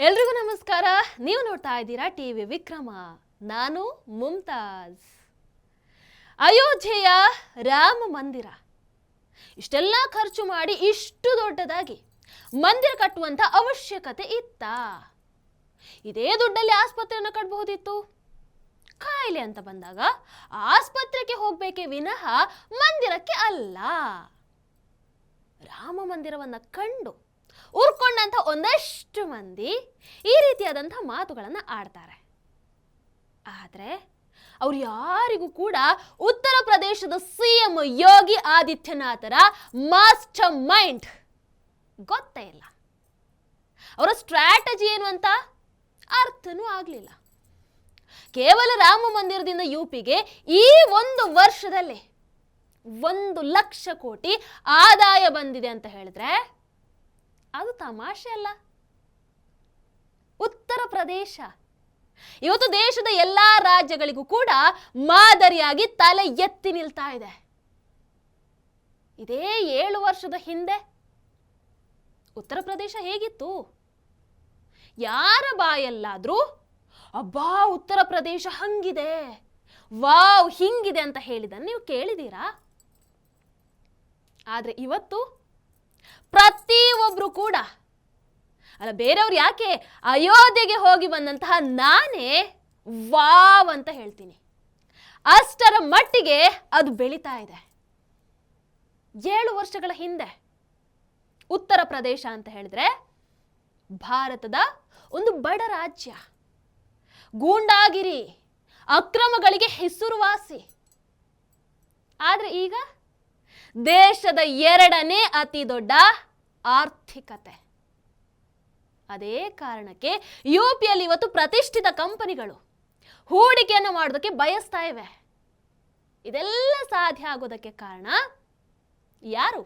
ಎಲ್ರಿಗೂ ನಮಸ್ಕಾರ. ನೀವು ನೋಡ್ತಾ ಇದ್ದೀರಾ ಟಿವಿ ವಿಕ್ರಮ. ನಾನು ಮುಮ್ತಾಜ್ ಅಯೋಧ್ಯೆಯ ರಾಮ ಮಂದಿರ. ಇಷ್ಟೆಲ್ಲ ಖರ್ಚು ಮಾಡಿ ಇಷ್ಟು ದೊಡ್ಡದಾಗಿ ಮಂದಿರ ಕಟ್ಟುವಂತ ಅವಶ್ಯಕತೆ ಇತ್ತಾ. ಇದೇ ದುಡ್ಡಲ್ಲಿ ಆಸ್ಪತ್ರೆಯನ್ನು ಕಟ್ಟಬಹುದಿತ್ತು ಕಾಯಿಲೆ ಅಂತ ಬಂದಾಗ ಆಸ್ಪತ್ರೆಗೆ ಹೋಗಬೇಕೇ ವಿನಃ ಮಂದಿರಕ್ಕೆ ಅಲ್ಲ. ರಾಮ ಮಂದಿರವನ್ನ ಕಂಡು ಉರ್ಕೊಂಡಂಥ ಒಂದಷ್ಟು ಮಂದಿ ಈ ರೀತಿಯಾದಂಥ ಮಾತುಗಳನ್ನು ಆಡ್ತಾರೆ. ಆದರೆ ಅವ್ರು ಯಾರಿಗೂ ಕೂಡ ಉತ್ತರ ಪ್ರದೇಶದ ಸಿ ಎಂ ಯೋಗಿ ಆದಿತ್ಯನಾಥರ ಮಾಸ್ಟರ್ ಮೈಂಡ್ ಗೊತ್ತೇ ಇಲ್ಲ. ಅವರ ಸ್ಟ್ರಾಟಜಿ ಏನು ಅಂತ ಅರ್ಥನೂ ಆಗಲಿಲ್ಲ. ಕೇವಲ ರಾಮ ಮಂದಿರದಿಂದ ಯು ಪಿಗೆ ಈ ಒಂದು ವರ್ಷದಲ್ಲಿ ಒಂದು ಲಕ್ಷ ಕೋಟಿ ಆದಾಯ ಬಂದಿದೆ ಅಂತ ಹೇಳಿದ್ರೆ ಅದು ತಮಾಷೆ ಅಲ್ಲ ಉತ್ತರ ಪ್ರದೇಶ. ಇವತ್ತು ದೇಶದ ಎಲ್ಲಾ ರಾಜ್ಯಗಳಿಗೂ ಕೂಡ ಮಾದರಿಯಾಗಿ ತಲೆ ಎತ್ತಿ ನಿಲ್ತಾ ಇದೆ. ಇದೇ ಏಳು ವರ್ಷದ ಹಿಂದೆ ಉತ್ತರ ಪ್ರದೇಶ ಹೇಗಿತ್ತು? ಯಾರ ಬಾಯಲ್ಲಾದ್ರೂ, ಅಬ್ಬಾ, ಉತ್ತರ ಪ್ರದೇಶ ಹಂಗಿದೆ. ವಾವ್, ಹಿಂಗಿದೆ ಅಂತ ಹೇಳಿದ ನೀವು ಕೇಳಿದೀರಾ ಆದ್ರೆ ಇವತ್ತು ಪ್ರತಿಯೊಬ್ರು ಕೂಡ. ಅಲ್ಲ, ಬೇರೆಯವ್ರು ಯಾಕೆ ಅಯೋಧ್ಯೆಗೆ ಹೋಗಿ ಬಂದಂತಹ ನಾನೇ ವಾವ್ ಅಂತ ಹೇಳ್ತೀನಿ. ಅಷ್ಟರ ಮಟ್ಟಿಗೆ ಅದು ಬೆಳೀತಾ ಇದೆ. ಏಳು ವರ್ಷಗಳ ಹಿಂದೆ ಉತ್ತರ ಪ್ರದೇಶ ಅಂತ ಹೇಳಿದ್ರೆ ಭಾರತದ ಒಂದು ಬಡ ರಾಜ್ಯ. ಗೂಂಡಾಗಿರಿ, ಅಕ್ರಮಗಳಿಗೆ ಹೆಸರುವಾಸಿ. ಆದರೆ ಈಗ ದೇಶದ ಎರಡನೇ ಅತಿ ದೊಡ್ಡ ಆರ್ಥಿಕತೆ. ಅದೇ ಕಾರಣಕ್ಕೆ ಯು ಪಿಯಲ್ಲಿ ಇವತ್ತು ಪ್ರತಿಷ್ಠಿತ ಕಂಪನಿಗಳು ಹೂಡಿಕೆಯನ್ನು ಮಾಡೋದಕ್ಕೆ ಬಯಸ್ತಾ ಇವೆ. ಇದೆಲ್ಲ ಸಾಧ್ಯ ಆಗೋದಕ್ಕೆ ಕಾರಣ ಯಾರು?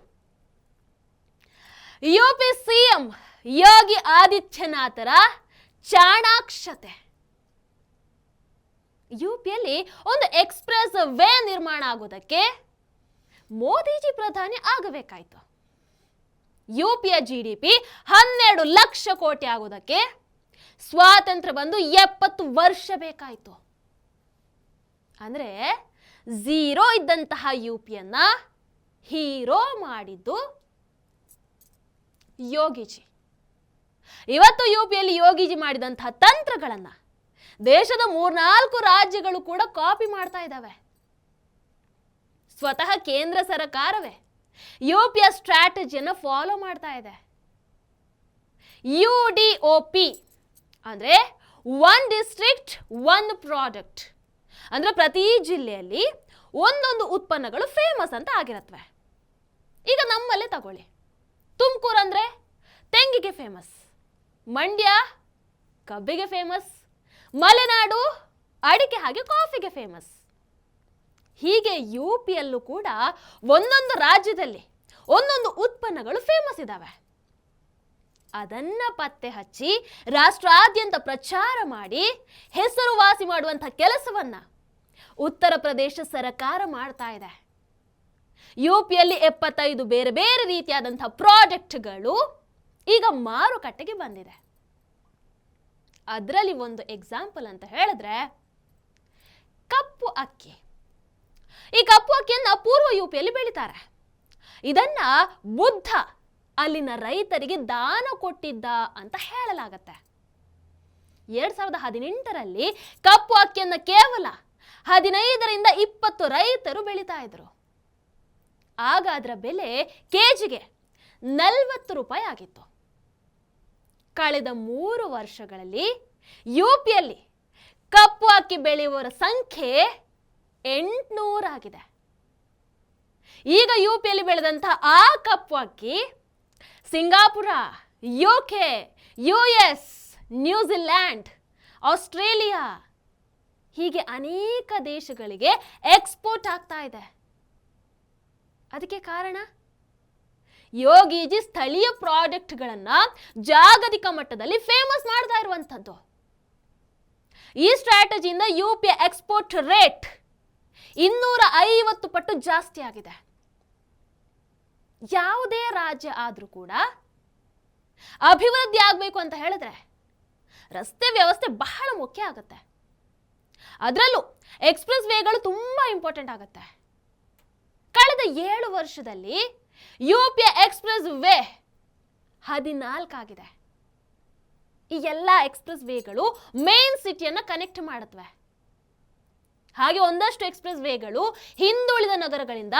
ಯು ಪಿ ಸಿಎಂ ಯೋಗಿ ಆದಿತ್ಯನಾಥರ ಚಾಣಾಕ್ಷತೆ. ಯು ಪಿಯಲ್ಲಿ ಒಂದು ಎಕ್ಸ್ಪ್ರೆಸ್ ವೇ ನಿರ್ಮಾಣ ಆಗೋದಕ್ಕೆ ಮೋದಿಜಿ ಪ್ರಧಾನಿ ಆಗಬೇಕಾಯ್ತು. ಯು ಪಿಯ ಜಿ ಡಿ ಪಿ ಹನ್ನೆರಡು ಲಕ್ಷ ಕೋಟಿ ಆಗೋದಕ್ಕೆ ಸ್ವಾತಂತ್ರ್ಯ ಬಂದು ಎಪ್ಪತ್ತು ವರ್ಷ ಬೇಕಾಯಿತು. ಅಂದ್ರೆ ಝೀರೋ ಇದ್ದಂತಹ ಯು ಪಿಯನ್ನ ಹೀರೋ ಮಾಡಿದ್ದು ಯೋಗಿಜಿ. ಇವತ್ತು ಯು ಪಿಯಲ್ಲಿ ಯೋಗಿಜಿ ಮಾಡಿದಂತಹ ತಂತ್ರಗಳನ್ನ ದೇಶದ ಮೂರ್ನಾಲ್ಕು ರಾಜ್ಯಗಳು ಕೂಡ ಕಾಪಿ ಮಾಡ್ತಾ ಇದ್ದಾವೆ. ಸ್ವತಃ ಕೇಂದ್ರ ಸರ್ಕಾರವೇ? ಯು ಪಿಯ ಸ್ಟ್ರಾಟಜಿಯನ್ನು ಫಾಲೋ ಮಾಡ್ತಾ ಇದೆ. ಯು ಡಿ ಒ ಪಿ ಅಂದರೆ ಒನ್ ಡಿಸ್ಟ್ರಿಕ್ಟ್ ಒನ್ ಪ್ರಾಡಕ್ಟ್ ಅಂದರೆ ಪ್ರತಿ ಜಿಲ್ಲೆಯಲ್ಲಿ ಒಂದೊಂದು ಉತ್ಪನ್ನಗಳು ಫೇಮಸ್ ಅಂತ ಆಗಿರತ್ವೆ ಈಗ ನಮ್ಮಲ್ಲೇ ತಗೊಳ್ಳಿ. ತುಮಕೂರು ಅಂದರೆ ತೆಂಗಿಗೆ ಫೇಮಸ್ ಮಂಡ್ಯ ಕಬ್ಬಿಗೆ ಫೇಮಸ್ ಮಲೆನಾಡು ಅಡಿಕೆ ಹಾಗೆ ಕಾಫಿಗೆ ಫೇಮಸ್ ಹೀಗೆ ಯು ಪಿಯಲ್ಲೂ ಕೂಡ ಒಂದೊಂದು ರಾಜ್ಯದಲ್ಲಿ ಒಂದೊಂದು ಉತ್ಪನ್ನಗಳು ಫೇಮಸ್ ಇದ್ದಾವೆ ಅದನ್ನ ಪತ್ತೆ ಹಚ್ಚಿ ರಾಷ್ಟ್ರಾದ್ಯಂತ ಪ್ರಚಾರ ಮಾಡಿ ಹೆಸರುವಾಸಿ ಮಾಡುವಂಥ ಕೆಲಸವನ್ನ ಉತ್ತರ ಪ್ರದೇಶ ಸರಕಾರ ಮಾಡ್ತಾ ಇದೆ. ಯು ಪಿಯಲ್ಲಿ ಎಪ್ಪತ್ತೈದು ಬೇರೆ ಬೇರೆ ರೀತಿಯಾದಂಥ ಪ್ರಾಜೆಕ್ಟ್ಗಳು ಈಗ ಮಾರುಕಟ್ಟೆಗೆ ಬಂದಿದೆ. ಅದರಲ್ಲಿ ಒಂದು ಎಕ್ಸಾಂಪಲ್ ಅಂತ ಹೇಳಿದ್ರೆ ಕಪ್ಪು ಅಕ್ಕಿ. ಈ ಕಪ್ಪು ಅಕ್ಕಿಯನ್ನು ಪೂರ್ವ ಯುಪಿಯಲ್ಲಿ ಬೆಳಿತಾರೆ. ಇದನ್ನ ಬುದ್ಧ ಅಲ್ಲಿನ ರೈತರಿಗೆ ದಾನ ಕೊಟ್ಟಿದ್ದ ಅಂತ ಹೇಳಲಾಗತ್ತೆ. ಎರಡ್ ಸಾವಿರದ ಹದಿನೆಂಟರಲ್ಲಿ ಕಪ್ಪು ಅಕ್ಕಿಯನ್ನ ಕೇವಲ ಹದಿನೈದರಿಂದ ಇಪ್ಪತ್ತು ರೈತರು ಬೆಳೀತಾ ಇದ್ರು. ಆಗ ಅದರ ಬೆಲೆ ಕೆಜಿಗೆ ನಲವತ್ತು ರೂಪಾಯಿ ಆಗಿತ್ತು. ಕಳೆದ ಮೂರು ವರ್ಷಗಳಲ್ಲಿ ಯುಪಿಯಲ್ಲಿ ಕಪ್ಪು ಅಕ್ಕಿ ಬೆಳೆಯುವವರ ಸಂಖ್ಯೆ ಎಂಟುನೂರಾಗಿದೆ ಈಗ ಯು ಪಿಯಲ್ಲಿ ಬೆಳೆದಂತಹ ಆ ಕಪ್ಪು ಅಕ್ಕಿ Singapore U K U S New Zealand Australia ಹೀಗೆ ಅನೇಕ ದೇಶಗಳಿಗೆ ಎಕ್ಸ್ಪೋರ್ಟ್ ಆಗ್ತಾ ಇದೆ. ಅದಕ್ಕೆ ಕಾರಣ? ಯೋಗೀಜಿ ಸ್ಥಳೀಯ ಪ್ರಾಡಕ್ಟ್ಗಳನ್ನು ಜಾಗತಿಕ ಮಟ್ಟದಲ್ಲಿ ಫೇಮಸ್ ಮಾಡ್ತಾ ಇರುವಂಥದ್ದು. ಈ ಸ್ಟ್ರಾಟಜಿಯಿಂದ ಯು ಪಿ ಎಕ್ಸ್ಪೋರ್ಟ್ ರೇಟ್ ಇನ್ನೂರ ಐವತ್ತು ಪಟ್ಟು ಜಾಸ್ತಿ ಆಗಿದೆ. ಯಾವುದೇ ರಾಜ್ಯ ಆದರೂ ಕೂಡ ಅಭಿವೃದ್ಧಿ ಆಗಬೇಕು ಅಂತ ಹೇಳಿದ್ರೆ ರಸ್ತೆ ವ್ಯವಸ್ಥೆ ಬಹಳ ಮುಖ್ಯ ಆಗುತ್ತೆ. ಅದರಲ್ಲೂ ಎಕ್ಸ್ಪ್ರೆಸ್ ವೇಗಳು ತುಂಬ ಇಂಪಾರ್ಟೆಂಟ್ ಆಗುತ್ತೆ. ಕಳೆದ ಏಳು ವರ್ಷದಲ್ಲಿ ಯು ಪಿ ಎಕ್ಸ್ಪ್ರೆಸ್ ವೇ ಹದಿನಾಲ್ಕಾಗಿದೆ ಈ ಎಲ್ಲ ಎಕ್ಸ್ಪ್ರೆಸ್ ವೇಗಳು ಮೇನ್ ಸಿಟಿಯನ್ನು ಕನೆಕ್ಟ್ ಮಾಡುತ್ತವೆ ಹಾಗೆ ಒಂದಷ್ಟು ಎಕ್ಸ್ಪ್ರೆಸ್ ವೇಗಳು ಹಿಂದುಳಿದ ನಗರಗಳಿಂದ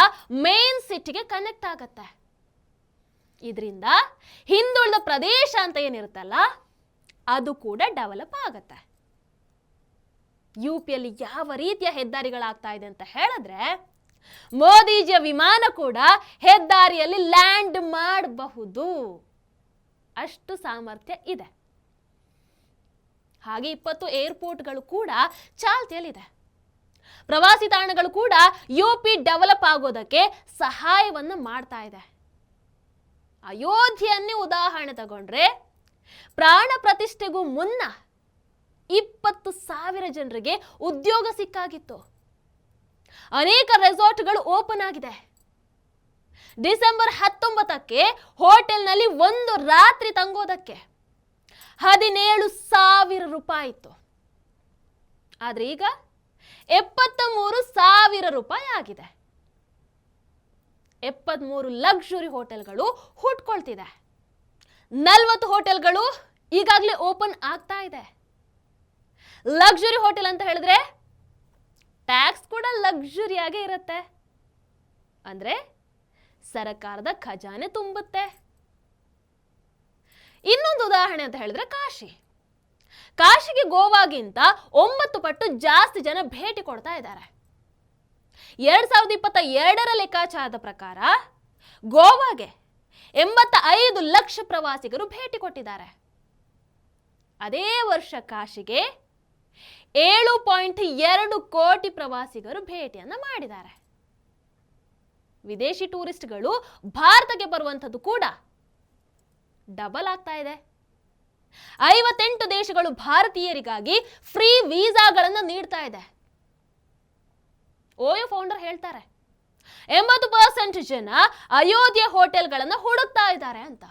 ಮೇನ್ ಸಿಟಿಗೆ ಕನೆಕ್ಟ್ ಆಗತ್ತೆ. ಇದರಿಂದ ಹಿಂದುಳಿದ ಪ್ರದೇಶ ಅಂತ ಏನಿರುತ್ತಲ್ಲ, ಅದು ಕೂಡ ಡೆವಲಪ್ ಆಗತ್ತೆ. ಯು ಪಿಯಲ್ಲಿ ಯಾವ ರೀತಿಯ ಹೆದ್ದಾರಿಗಳಾಗ್ತಾ ಇದೆ ಅಂತ ಹೇಳಿದ್ರೆ, ಮೋದಿಜಿಯ ವಿಮಾನ ಕೂಡ ಹೆದ್ದಾರಿಯಲ್ಲಿ ಲ್ಯಾಂಡ್ ಮಾಡಬಹುದು. ಅಷ್ಟು ಸಾಮರ್ಥ್ಯ ಇದೆ. ಹಾಗೆ ಇಪ್ಪತ್ತು ಏರ್ಪೋರ್ಟ್ಗಳು ಕೂಡ ಚಾಲ್ತಿಯಲ್ಲಿದೆ. ಪ್ರವಾಸಿ ತಾಣಗಳು ಕೂಡ ಯು ಪಿ ಡೆವಲಪ್ ಆಗೋದಕ್ಕೆ ಸಹಾಯವನ್ನು ಮಾಡ್ತಾ ಇದೆ. ಅಯೋಧ್ಯೆಯನ್ನೇ ಉದಾಹರಣೆ ತಗೊಂಡ್ರೆ, ಪ್ರಾಣ ಪ್ರತಿಷ್ಠೆಗೂ ಮುನ್ನ ಇಪ್ಪತ್ತು ಸಾವಿರ ಜನರಿಗೆ ಉದ್ಯೋಗ ಸಿಕ್ಕಾಗಿತ್ತು. ಅನೇಕ ರೆಸಾರ್ಟ್ಗಳು ಓಪನ್ ಆಗಿದೆ. ಡಿಸೆಂಬರ್ ಹತ್ತೊಂಬತ್ತಕ್ಕೆ ಹೋಟೆಲ್ನಲ್ಲಿ ಒಂದು ರಾತ್ರಿ ತಂಗೋದಕ್ಕೆ ಹದಿನೇಳು ಸಾವಿರ ರೂಪಾಯಿ ಇತ್ತು. ಆದರೆ ಈಗ ಎಪ್ಪತ್ತ ಮೂರು ಸಾವಿರ ರೂಪಾಯಿ ಆಗಿದೆ. ಎಪ್ಪತ್ಮೂರು ಲಕ್ಸುರಿ ಹೋಟೆಲ್ಗಳು ಹುಟ್ಕೊಳ್ತಿದೆ. ನಲ್ವತ್ತು ಹೋಟೆಲ್ಗಳು ಈಗಾಗಲೇ ಓಪನ್ ಆಗ್ತಾ ಇದೆ. ಲಕ್ಸುರಿ ಹೋಟೆಲ್ ಅಂತ ಹೇಳಿದ್ರೆ ಟ್ಯಾಕ್ಸ್ ಕೂಡ ಲಕ್ಸುರಿಯಾಗೇ ಇರುತ್ತೆ. ಅಂದ್ರೆ ಸರಕಾರದ ಖಜಾನೆ ತುಂಬುತ್ತೆ. ಇನ್ನೊಂದು ಉದಾಹರಣೆ ಅಂತ ಹೇಳಿದ್ರೆ ಕಾಶಿ. ಕಾಶಿಗೆ ಗೋವಾಗಿಂತ ಒಂಬತ್ತು ಪಟ್ಟು ಜಾಸ್ತಿ ಜನ ಭೇಟಿ ಕೊಡ್ತಾ ಇದ್ದಾರೆ. ಎರಡ್ ಸಾವಿರದ ಇಪ್ಪತ್ತ ಎರಡರ ಲೆಕ್ಕಾಚಾರದ ಪ್ರಕಾರ ಗೋವಾಗೆ ಎಂಬತ್ತ ಐದು ಲಕ್ಷ ಪ್ರವಾಸಿಗರು ಭೇಟಿ ಕೊಟ್ಟಿದ್ದಾರೆ. ಅದೇ ವರ್ಷ ಕಾಶಿಗೆ ಏಳು ಪಾಯಿಂಟ್ ಎರಡು ಕೋಟಿ ಪ್ರವಾಸಿಗರು ಭೇಟಿಯನ್ನು ಮಾಡಿದ್ದಾರೆ. ವಿದೇಶಿ ಟೂರಿಸ್ಟ್ಗಳು ಭಾರತಕ್ಕೆ ಬರುವಂಥದ್ದು ಕೂಡ ಡಬಲ್ ಆಗ್ತಾ ಇದೆ. ಐವತ್ತೆಂಟು ದೇಶಗಳು ಭಾರತೀಯರಿಗಾಗಿ ಫ್ರೀ ವೀಸಾಗಳನ್ನು ನೀಡ್ತಾ ಇದೆ. ಓಯೋ ಫೌಂಡರ್ ಹೇಳ್ತಾರೆ, ಎಂಬತ್ತು ಪರ್ಸೆಂಟ್ ಜನ ಅಯೋಧ್ಯೆ ಹೋಟೆಲ್ಗಳನ್ನು ಹುಡುಕ್ತಾ ಇದ್ದಾರೆ ಅಂತ.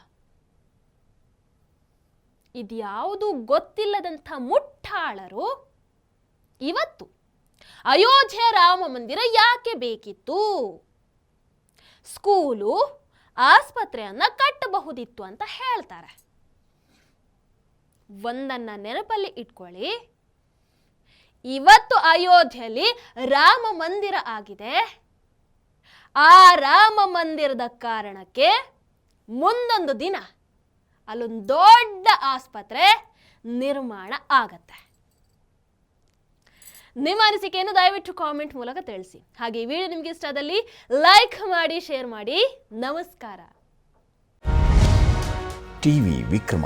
ಇದ್ಯಾವುದು ಗೊತ್ತಿಲ್ಲದಂಥ ಮುಟ್ಟಾಳರು ಇವತ್ತು ಅಯೋಧ್ಯೆ ರಾಮ ಮಂದಿರ ಯಾಕೆ ಬೇಕಿತ್ತು? ಸ್ಕೂಲು, ಆಸ್ಪತ್ರೆಯನ್ನ ಕಟ್ಟಬಹುದಿತ್ತು ಅಂತ ಹೇಳ್ತಾರೆ. ಒಂದನ್ನ ನೆನಪಲ್ಲಿ ಇಟ್ಕೊಳ್ಳಿ. ಇವತ್ತು ಅಯೋಧ್ಯೆಯಲ್ಲಿ ರಾಮ ಮಂದಿರ ಆಗಿದೆ. ಆ ರಾಮ ಮಂದಿರದ ಕಾರಣಕ್ಕೆ ಮುಂದೊಂದು ದಿನ ಅಲ್ಲೊಂದು ದೊಡ್ಡ ಆಸ್ಪತ್ರೆ ನಿರ್ಮಾಣ ಆಗತ್ತೆ. ನಿಮ್ಮ ಅನಿಸಿಕೆಯನ್ನು ದಯವಿಟ್ಟು ಕಾಮೆಂಟ್ ಮೂಲಕ ತಿಳಿಸಿ. ಹಾಗೆ ಈ ವಿಡಿಯೋ ನಿಮಗೆ ಇಷ್ಟ ಆದಲ್ಲಿ ಲೈಕ್ ಮಾಡಿ, ಶೇರ್ ಮಾಡಿ. ನಮಸ್ಕಾರ. ಟಿವಿ ವಿಕ್ರಮ.